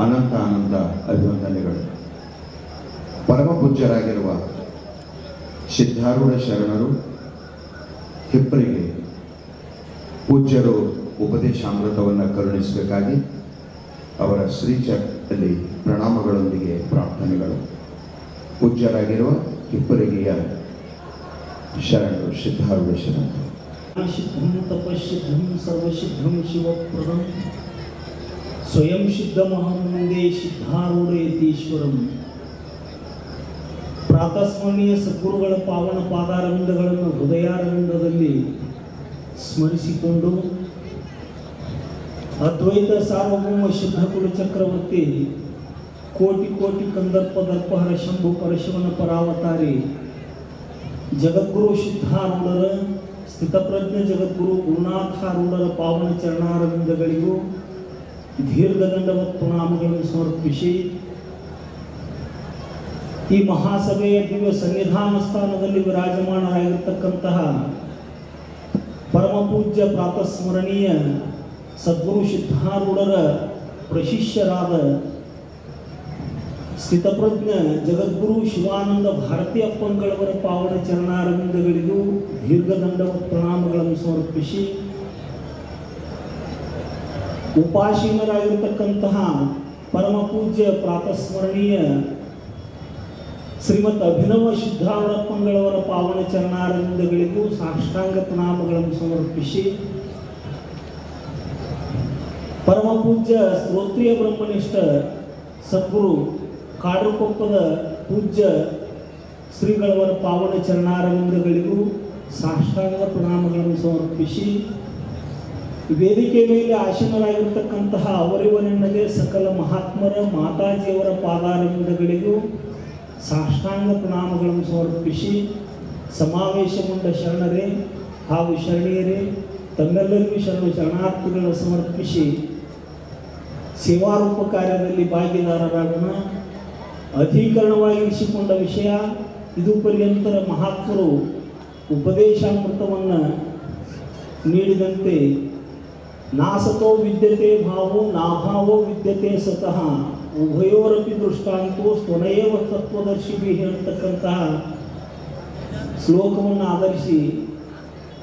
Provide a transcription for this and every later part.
ಅನಂತ ಅನಂತ ಅಭಿವಂದನೆಗಳು ಪರಮ ಪೂಜ್ಯರಾಗಿರುವ ಸಿದ್ಧಾರೂಢ ಶರಣರು ಹಿಪ್ಪರಿಗೆ ಪೂಜ್ಯರು ಉಪದೇಶಾಮೃತವನ್ನು ಕರುಣಿಸಬೇಕಾಗಿ ಅವರ ಶ್ರೀಚಕ್ರದಲ್ಲಿ ಪ್ರಣಾಮಗಳೊಂದಿಗೆ ಪ್ರಾರ್ಥನೆಗಳು. ಪೂಜ್ಯರಾಗಿರುವ ಹಿಪ್ಪರಿಗೆಯ ಶರಣರು ಸಿದ್ಧಾರೂಢ ಶರಣರು. ಸರ್ವಸಿದ್ಧಂ ಶಿವಪ್ರದಂ. ಸ್ವಯಂ ಸಿದ್ಧಮಹಂ ಮುಂದೆ ಸಿದ್ಧಾರೂಢ ಯತೀಶ್ವರಂ ಪ್ರಾತಸ್ಮರಣೀಯ ಸದ್ಗುರುಗಳ ಪಾವನ ಪಾದಾರವಿಂದಗಳನ್ನು ಹೃದಯಾರವಿಂದದಲ್ಲಿ ಸ್ಮರಿಸಿಕೊಂಡು ಅದ್ವೈತ ಸಾರ್ವಭೌಮ ಶುದ್ಧ ಕುಲ ಚಕ್ರವರ್ತಿ ಕೋಟಿ ಕೋಟಿ ಕಂದರ್ಪ ದರ್ಪಹರ ಶಂಭು ಪರಶಿವನ ಪರಾವತಾರಿ ಜಗದ್ಗುರು ಸಿದ್ಧಾರೂಢರ ಸ್ಥಿತಪ್ರಜ್ಞ ಜಗದ್ಗುರು ಗುರುನಾಥಾರೂಢರ ಪಾವನ ಚರಣಾರವಿಂದಗಳಿಗೂ ದೀರ್ಘದಂಡವತ್ ಪ್ರಣಾಮಗಳನ್ನು ಸಮರ್ಪಿಸಿ ಈ ಮಹಾಸಭೆಯ ದಿವ್ಯ ಸನ್ನಿಧಾನ ಸ್ಥಾನದಲ್ಲಿ ವಿರಾಜಮಾನರಾಗಿರ್ತಕ್ಕಂತಹ ಪರಮ ಪೂಜ್ಯ ಪ್ರಾತಸ್ಮರಣೀಯ ಸದ್ಗುರು ಸಿದ್ಧಾರೂಢರ ಪ್ರಶಿಷ್ಯರಾದ ಸ್ಥಿತಪ್ರಜ್ಞ ಜಗದ್ಗುರು ಶಿವಾನಂದ ಭಾರತೀಯ ಪಂಗಳವರ ಪಾವನ ಚರಣಾರವಿಂದಗಳಿಗೂ ದೀರ್ಘದಂಡವ ಪ್ರಣಾಮಗಳನ್ನು ಸಮರ್ಪಿಸಿ ಉಪಾಸೀನರಾಗಿರ್ತಕ್ಕಂತಹ ಪರಮ ಪೂಜ್ಯ ಪ್ರಾತಸ್ಮರಣೀಯ ಶ್ರೀಮತ್ ಅಭಿನವ ಸಿದ್ಧಾರೂಢಪ್ಪಂಗಳವರ ಪಾವನ ಚರಣಾರವಿಂದಗಳಿಗೂ ಸಾಷ್ಟಾಂಗ ಪ್ರಣಾಮಗಳನ್ನು ಸಮರ್ಪಿಸಿ ಪರಮ ಪೂಜ್ಯ ಶ್ರೋತ್ರಿಯ ಬ್ರಹ್ಮನಿಷ್ಠ ಸದ್ಗುರು ಕಾಡುಕೊಪ್ಪದ ಪೂಜ್ಯ ಶ್ರೀಗಳವರ ಪಾವನ ಚರಣಾರವಿಂದಗಳಿಗೂ ಸಾಷ್ಟಾಂಗ ಪ್ರಣಾಮಗಳನ್ನು ಸಮರ್ಪಿಸಿ ವೇದಿಕೆ ಮೇಲೆ ಆಸೀನರಾಗಿರ್ತಕ್ಕಂತಹ ಅವರಿವನೆನ್ನದೇ ಸಕಲ ಮಹಾತ್ಮರ, ಮಾತಾಜಿಯವರ ಪಾದಾರವಿಂದಗಳಿಗೂ ಸಾಷ್ಟಾಂಗ ಪ್ರಣಾಮಗಳನ್ನು ಸಮರ್ಪಿಸಿ ಸಮಾವೇಶಗೊಂಡ ಶರಣರೇ ಹಾಗೂ ಶರಣೀಯರೇ, ತಮ್ಮೆಲ್ಲರಿಗೂ ಶರಣ ಶರಣಾರ್ಥಿಗಳನ್ನು ಸಮರ್ಪಿಸಿ ಸೇವಾರೂಪ ಕಾರ್ಯದಲ್ಲಿ ಭಾಗಿದಾರರಾಗೋಣ. ಅಧಿಕರಣವಾಗಿರಿಸಿಕೊಂಡ ವಿಷಯ, ಇದು ಪರ್ಯಂತರ ಮಹಾತ್ಮರು ಉಪದೇಶಾಮೃತವನ್ನು ನೀಡಿದಂತೆ ನಾಸತೋ ವಿದ್ಯತೆ ಭಾವೋ ನಾಭಾವೋ ವಿದ್ಯತೆ ಸತಃ ಉಭಯೋರಪಿ ದೃಷ್ಟಾಂತೋ ಸ್ವನಯವ ತತ್ವದರ್ಶಿಭಿ ಹೇಳ್ತಕ್ಕಂತಹ ಶ್ಲೋಕವನ್ನು ಆಧರಿಸಿ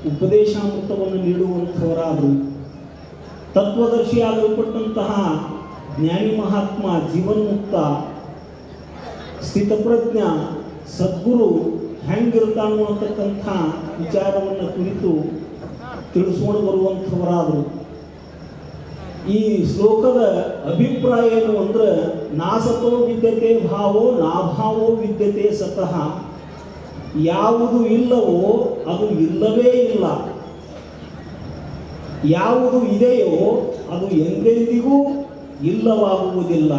ಉಪದೇಶಾಮೃತವನ್ನು ನೀಡುವಂಥವರಾದರು. ತತ್ವದರ್ಶಿಯಾಗಲ್ಪಟ್ಟಂತಹ ಜ್ಞಾನಿ ಮಹಾತ್ಮ ಜೀವನ್ಮುಕ್ತ ಸ್ಥಿತಪ್ರಜ್ಞ ಸದ್ಗುರು ಹೆಂಗಿರ್ತಾನು ಅಂತಕ್ಕಂಥ ವಿಚಾರವನ್ನು ಕುರಿತು ತಿಳಿಸ್ಕೊಂಡು ಬರುವಂಥವರಾದರು. ಈ ಶ್ಲೋಕದ ಅಭಿಪ್ರಾಯ ಏನು ಅಂದ್ರೆ ನಾಸತೋ ವಿದ್ಯತೆ ಭಾವೋ, ನಾಭಾವೋ ವಿದ್ಯತೆ ಸತಃ. ಯಾವುದು ಇಲ್ಲವೋ ಅದು ಇಲ್ಲವೇ ಇಲ್ಲ. ಯಾವುದು ಇದೆಯೋ ಅದು ಎಂದೆಂದಿಗೂ ಇಲ್ಲವಾಗುವುದಿಲ್ಲ.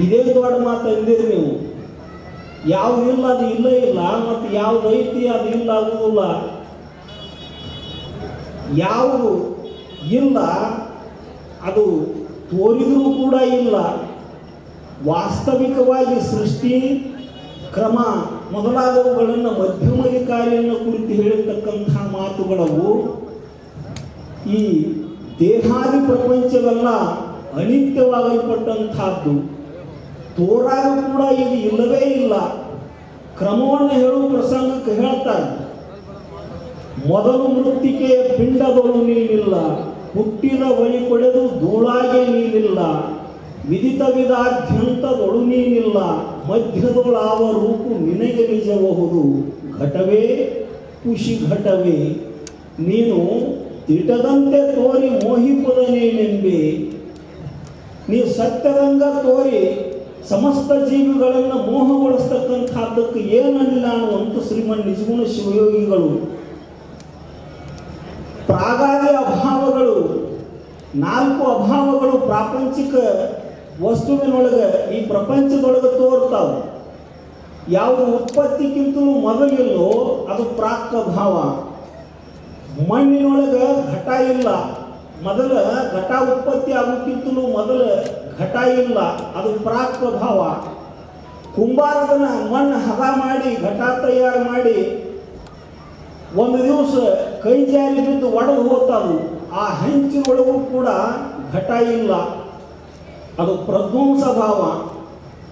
ಇದೇ ದೊಡ್ಡ ಮಾತು ಅಂದಿರಿ ನೀವು. ಯಾವುದಿಲ್ಲ ಅದು ಇಲ್ಲ ಇಲ್ಲ, ಮತ್ತು ಐತಿ ಅದು ಇಲ್ಲ ಆಗುವುದಿಲ್ಲ. ಯಾವುದು ಇಲ್ಲ. ಅದು ತೋರಿದರೂ ಕೂಡ ಇಲ್ಲ. ವಾಸ್ತವಿಕವಾಗಿ ಸೃಷ್ಟಿ, ಕ್ರಮ ಮೊದಲಾದವುಗಳನ್ನು ಮಧ್ಯಮಾಧಿಕಾರಿಯನ್ನು ಕುರಿತು ಹೇಳಿರ್ತಕ್ಕಂಥ ಮಾತುಗಳವು ಈ ದೇಹಾದಿ ಪ್ರಪಂಚವೆಲ್ಲ ಅನಿತ್ಯವಾಗಲ್ಪಟ್ಟಂಥದ್ದು ತೋರಾಗ ಕೂಡ ಇದು ಇಲ್ಲವೇ ಇಲ್ಲ. ಕ್ರಮವನ್ನು ಹೇಳುವ ಪ್ರಸಂಗಕ್ಕೆ ಹೇಳ್ತಾರೆ ಮೊದಲು ಮೃತ್ತಿಕೆಯ ಪಿಂಡಗಳು ನೀನಿಲ್ಲ. ಹುಟ್ಟಿದ ಬಳಿ ಪಡೆದು ಧೂಳಾಗೆ ನೀನಿಲ್ಲ ವಿಧಿತ ವಿಧಾದ್ಯಂತದೊಳು ನೀನಿಲ್ಲ ಮಧ್ಯದೊಳಾವ ರೂಪು ನಿನಗೆ ನಿಜಬಹುದು. ಘಟವೇ, ಖುಷಿ ಘಟವೇ, ನೀನು ತಿಟದಂತೆ ತೋರಿ ಮೋಹಿಪದ ನೀನೆಂಬಿ. ನೀ ಸತ್ಯರಂಗ ತೋರಿ ಸಮಸ್ತ ಜೀವಿಗಳನ್ನು ಮೋಹಗೊಳಿಸ್ತಕ್ಕಂಥದ್ದಕ್ಕೆ ಏನಲ್ಲ ಅನ್ನುವಂಥ ಶ್ರೀಮನ್ ನಿಜಗುಣ ಶಿವಯೋಗಿಗಳು. ಪ್ರಾಗಾದಿ ಅಭಾವಗಳು ನಾಲ್ಕು ಅಭಾವಗಳು ಪ್ರಾಪಂಚಿಕ ವಸ್ತುವಿನೊಳಗೆ ಈ ಪ್ರಪಂಚದೊಳಗೆ ತೋರ್ತಾವೆ. ಯಾವುದು ಉತ್ಪತ್ತಿಗಿಂತಲೂ ಮೊದಲಿಲ್ಲೋ ಅದು ಪ್ರಾಕ್ತ ಭಾವ ಮಣ್ಣಿನೊಳಗೆ ಘಟ ಇಲ್ಲ. ಮೊದಲ ಘಟ ಉತ್ಪತ್ತಿ ಆಗೋಕ್ಕಿಂತಲೂ ಮೊದಲ ಘಟ ಇಲ್ಲ. ಅದು ಪ್ರಾಕ್ ಭಾವ ಕುಂಬಾರದನ್ನ ಮಣ್ಣು ಹದ ಮಾಡಿ, ಘಟ ತಯಾರು ಮಾಡಿ, ಒಂದು ದಿವಸ ಕೈ ಜಾರಿ ಬಿದ್ದು ಒಡೆದು ಹೋಗ್ತಾವು. ಆ ಹೆಂಚಿನೊಳಗೂ ಕೂಡ ಘಟ ಇಲ್ಲ. ಅದು ಪ್ರಧ್ವಂಸ ಭಾವ.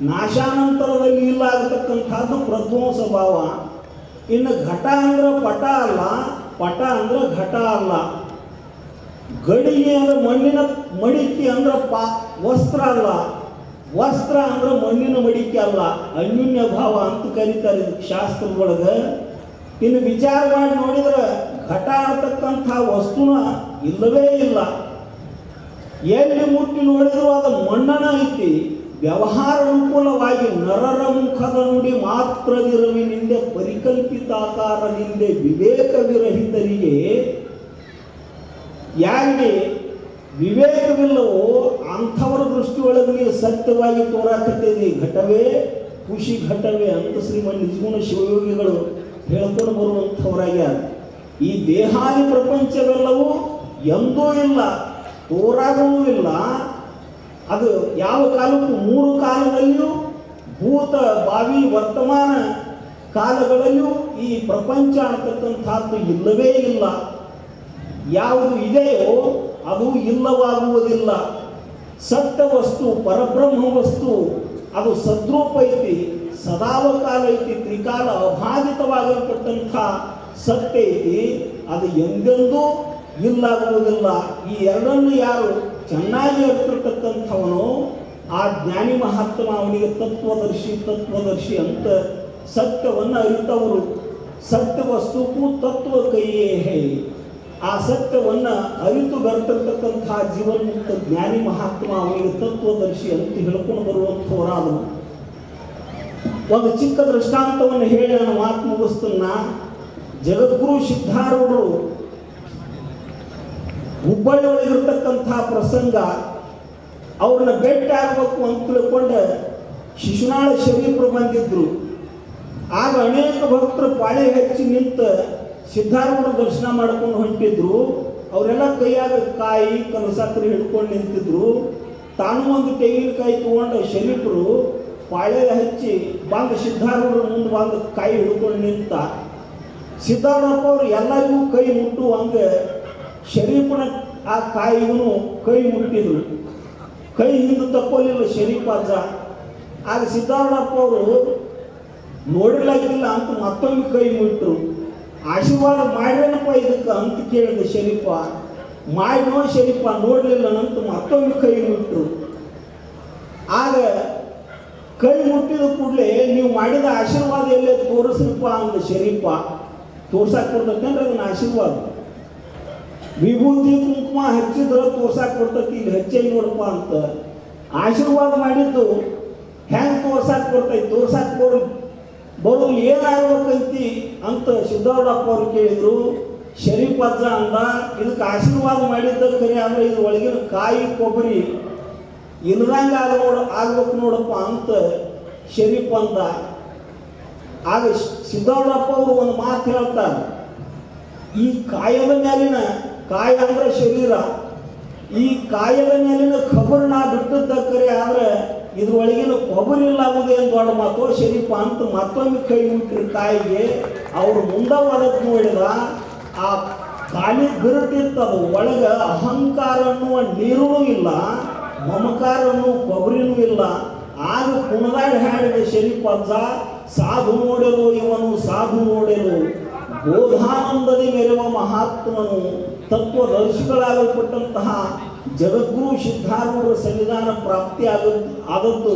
ನಾಶಾನಂತರದಲ್ಲಿ ಇಲ್ಲ ಆಗತಕ್ಕಂಥದ್ದು ಪ್ರಧ್ವಂಸ ಭಾವ. ಇನ್ನು ಘಟ ಅಂದ್ರೆ ಪಟ ಅಲ್ಲ, ಪಟ ಅಂದ್ರೆ ಘಟ ಅಲ್ಲ. ಗಡಿಗೆ ಅಂದ್ರೆ ಮಣ್ಣಿನ ಮಡಿಕೆ ಅಂದ್ರೆ ಪಾ, ವಸ್ತ್ರ ಅಲ್ಲ. ವಸ್ತ್ರ ಅಂದ್ರೆ ಮಣ್ಣಿನ ಮಡಿಕೆ ಅಲ್ಲ. ಅನ್ಯೂನ್ಯ ಭಾವ ಅಂತ ಕರೀತಾರೆ ಶಾಸ್ತ್ರದೊಳಗೆ. ಇನ್ನು ವಿಚಾರ ಮಾಡಿ ನೋಡಿದ್ರೆ ಘಟ ಅಂತಕ್ಕಂಥ ವಸ್ತುನ ಇಲ್ಲವೇ ಇಲ್ಲ. ಎಲ್ಲಿ ಮುಟ್ಟಿ ನೋಡಿದ್ರು ಅದು ಮಣ್ಣನ ಐತಿ ವ್ಯವಹಾರ ಅನುಕೂಲವಾಗಿ ನರರ ಮುಖದ ನುಡಿ ಪರಿಕಲ್ಪಿತಾಕಾರದಿಂದೆ ವಿವೇಕ ವಿರಹಿತರಿಗೆ. ಯಾರಿಗೆ ವಿವೇಕವಿಲ್ಲವೋ ಅಂಥವರ ದೃಷ್ಟಿಯೊಳಗೆ ಸತ್ಯವಾಗಿ ತೋರಾಕತ್ತೇನೆ. ಘಟವೇ ಖುಷಿ, ಘಟವೇ ಅಂತ ಶ್ರೀಮನ್ ನಿಜಗುಣ ಶಿವಯೋಗಿಗಳು ಹೇಳ್ಕೊಂಡು ಬರುವಂಥವರಾಗ್ಯಾರ. ಈ ದೇಹಾದಿ ಪ್ರಪಂಚವೆಲ್ಲವೂ ಎಂದೂ ಇಲ್ಲ ತೋರಾಗೂ ಇಲ್ಲ. ಅದು ಯಾವ ಕಾಲಕ್ಕೂ ಮೂರು ಕಾಲದಲ್ಲಿಯೂ ಭೂತ ಭಾವಿ ವರ್ತಮಾನ ಕಾಲಗಳಲ್ಲಿಯೂ ಈ ಪ್ರಪಂಚ ಅಂತಕ್ಕಂಥದ್ದು ಇಲ್ಲವೇ ಇಲ್ಲ. ಯಾವುದು ಇದೆಯೋ ಅದು ಇಲ್ಲವಾಗುವುದಿಲ್ಲ. ಸತ್ಯ ವಸ್ತು, ಪರಬ್ರಹ್ಮ ವಸ್ತು, ಅದು ಸದ್ರೂಪ ಐತಿ ಸದಾವಕಾಲ ಐತಿ, ತ್ರಿಕಾಲ ಅಬಾಧಿತವಾಗಿರ್ತಕ್ಕಂಥ ಸತ್ಯ ಐತಿ ಅದು ಎಂದೆಂದೂ ಇಲ್ಲಾಗುವುದಿಲ್ಲ. ಈ ಎರಡನ್ನು ಯಾರು ಚೆನ್ನಾಗಿ ಅರ್ಥಿರ್ತಕ್ಕಂಥವನು ಆ ಜ್ಞಾನಿ ಮಹಾತ್ಮ ಅವನಿಗೆ ತತ್ವದರ್ಶಿ ತತ್ವದರ್ಶಿ ಅಂತ ಸತ್ಯವನ್ನು ಅರಿತವರು. ಸತ್ಯ ವಸ್ತುಕ್ಕೂ ತತ್ವ ಕೈಯೇ ಹೇ. ಆ ಸತ್ಯವನ್ನು ಅರಿತು ಬರ್ತಿರ್ತಕ್ಕಂಥ ಜೀವನ್ಮುಕ್ತ ಜ್ಞಾನಿ ಮಹಾತ್ಮ ಅವನಿಗೆ ತತ್ವದರ್ಶಿ ಅಂತ ಹೇಳ್ಕೊಂಡು ಬರುವಂಥವರಾದವು ಒಂದು ಚಿಕ್ಕ ದೃಷ್ಟಾಂತವನ್ನು ಹೇಳಿ ನಾನು ಮಾತು ಮುಗಿಸ್ತನ್ನ ಜಗದ್ಗುರು ಸಿದ್ಧಾರೂಢರು ಹುಬ್ಬಳ್ಳಿ ಒಳಗಿರ್ತಕ್ಕಂತಹ ಪ್ರಸಂಗ ಅವ್ರನ್ನ ಭೇಟಿ ಆಗಬೇಕು ಅಂತ ತಿಳ್ಕೊಂಡು ಶಿಶುನಾಳ ಶರೀಫರು ಬಂದಿದ್ರು. ಆಗ ಅನೇಕ ಭಕ್ತರು ಪಾಳೆ ಹೆಚ್ಚಿ ನಿಂತ ಸಿದ್ಧಾರೂಢ ದರ್ಶನ ಮಾಡ್ಕೊಂಡು ಹೊಂಟಿದ್ರು. ಅವರೆಲ್ಲ ಕೈಯಾಗ ಕಾಯಿ ಕನಸಾಕರಿ ಹಿಡ್ಕೊಂಡು ನಿಂತಿದ್ರು. ತಾನು ಒಂದು ತೆಂಗಿನಕಾಯಿ ತಗೊಂಡ ಶರೀಫರು ಪಾಳೆ ಹಚ್ಚಿ ಬಂದ ಸಿದ್ಧಾರೂಢರ ಮುಂದೆ ಬಂದು ಕಾಯಿ ಹಿಡ್ಕೊಂಡು ನಿಂತ. ಸಿದ್ಧಾರೂಢಪ್ಪ ಅವರು ಎಲ್ಲರಿಗೂ ಕೈ ಮುಟ್ಟುವಂಗೆ ಶರೀಫನ ಆ ಕಾಯಿಗೂ ಕೈ ಮುಟ್ಟಿದ್ರು. ಕೈ ಹಿಂದೆ ತಕ್ಕೋಲಿಲ್ಲ ಶರೀಫ್ ಅಜ್ಜ. ಆಗ ಸಿದ್ಧಾರೂಢಪ್ಪ ಅವರು, ನೋಡಿರ್ಲಾಗಿಲ್ಲ ಅಂತ ಮತ್ತೊಮ್ಮೆ ಕೈ ಮುಟ್ಟರು ಆಶೀರ್ವಾದ ಮಾಡ್ರೇನಪ್ಪ ಇದಕ್ಕೆ ಅಂತ ಕೇಳಿದೆ ಶರೀಫ ಮಾಡಿನೋ ಶರೀಫ ನೋಡಲಿಲ್ಲ ಅಂತ ಮತ್ತೊಮ್ಮೆ ಕೈ ಮುಟ್ಟರು ಆಗ ಕೈ ಮುಟ್ಟಿದ ಕೂಡಲೇ ನೀವು ಮಾಡಿದ ಆಶೀರ್ವಾದ ಎಲ್ಲೇ ತೋರಿಸ್ರಪ್ಪ ಅಂದ ಶರೀಫ. ತೋರ್ಸಕ್ಕೆ ಕೊಡ್ಬೇಕಂದ್ರೆ ಅದನ್ನ ಆಶೀರ್ವಾದ? ವಿಭೂತಿ ಕುಂಕುಮ ಹಚ್ಚಿದ್ರೆ ತೋರ್ಸಕ್ಕೆ ಕೊಡ್ತೈತಿ ಇಲ್ಲಿ ಹಚ್ಚಿ ನೋಡಪ್ಪ ಅಂತ ಆಶೀರ್ವಾದ ಮಾಡಿದ್ದು ಹೆಂಗೆ ಕೊಡ್ತೈತಿ ಬರ್ತೈತಿ? ತೋರ್ಸಕ್ಕೆ ಬರೋ ಏನಾಗ್ಬೇಕಂತಿ ಅಂತ ಸಿದ್ದರಾಮಪ್ಪ ಅವ್ರು ಕೇಳಿದ್ರು. ಶರೀಫ್ ಅಂದ, ಇದಕ್ಕೆ ಆಶೀರ್ವಾದ ಮಾಡಿದ್ದು ಕರೆ ಅಂದ್ರೆ ಇದ್ರ ಒಳಗಿನ ಕಾಯಿ ಕೊಬ್ಬರಿ ಇಲ್ದಂಗೆ ಆಗ ನೋಡ, ಆಗ್ಬೇಕು ನೋಡಪ್ಪ ಅಂತ ಶರೀಫ್ ಅಂದ. ಆಗ ಸಿದ್ದರಾಮಪ್ಪ ಅವರು ಒಂದು ಮಾತು ಹೇಳ್ತಾರೆ, ಈ ಕಾಯದ ಮೇಲಿನ ಕಾಯ ಅಂದ್ರೆ ಶರೀರ. ಈ ಕಾಯದ ಮೇಲಿನ ಖಬರ್ ನಾ ಬಿಟ್ಟದ್ದ ಕರೆ ಆದ್ರೆ ಇದ್ರೊಳಗಿನ ಕೊಬರಿ ಇಲ್ಲಾಗುದೇ ಅಂತ ದೊಡ್ಡ ಮಾತು? ಶರೀಫ ಅಂತ ಮತ್ತೊಮ್ಮೆ ಕೈ ಮುಟ್ರಿ ಕಾಯಿಗೆ ಅವ್ರು ಮುಂದೆ ಒಳಗೆ ನೋಡಿದ ಆ ಖಾಲಿ ಬಿರುಟಿರ್ತದ ಒಳಗ ಅಹಂಕಾರ ಅನ್ನುವ ನೀರೂ ಇಲ್ಲ, ಮಮಕಾರ ಅನ್ನುವ ಕೊಬ್ಬರಿನೂ ಇಲ್ಲ. ಆಗ ಕುಣದಾಡಿ ಹಾಡಿದ ಶರೀಫ್ ಅಜ್ಜ, ಸಾಧು ನೋಡಲು, ಇವನು ಸಾಧು ನೋಡೆಲು. ಬೋಧಾನಂದದಿ ಮೆರೆವ ಮಹಾತ್ಮನು ತತ್ವದರ್ಶಿಗಳಾಗಲ್ಪಟ್ಟಂತಹ ಜಗದ್ಗುರು ಸಿದ್ಧಾರೂಢರ ಸನ್ನಿಧಾನ ಪ್ರಾಪ್ತಿ ಆಗದ್ದು ಆದದ್ದು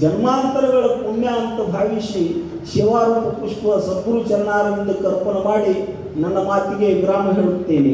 ಜನ್ಮಾಂತರಗಳ ಪುಣ್ಯ ಅಂತ ಭಾವಿಸಿ ಶಿವಾರೂಪ ಪುಷ್ಪ ಸದ್ಗುರು ಚರಣಾರವಿಂದ ಕರ್ಪಣ ಮಾಡಿ ನನ್ನ ಮಾತಿಗೆ ವಿರಾಮ ಹೇಳುತ್ತೇನೆ.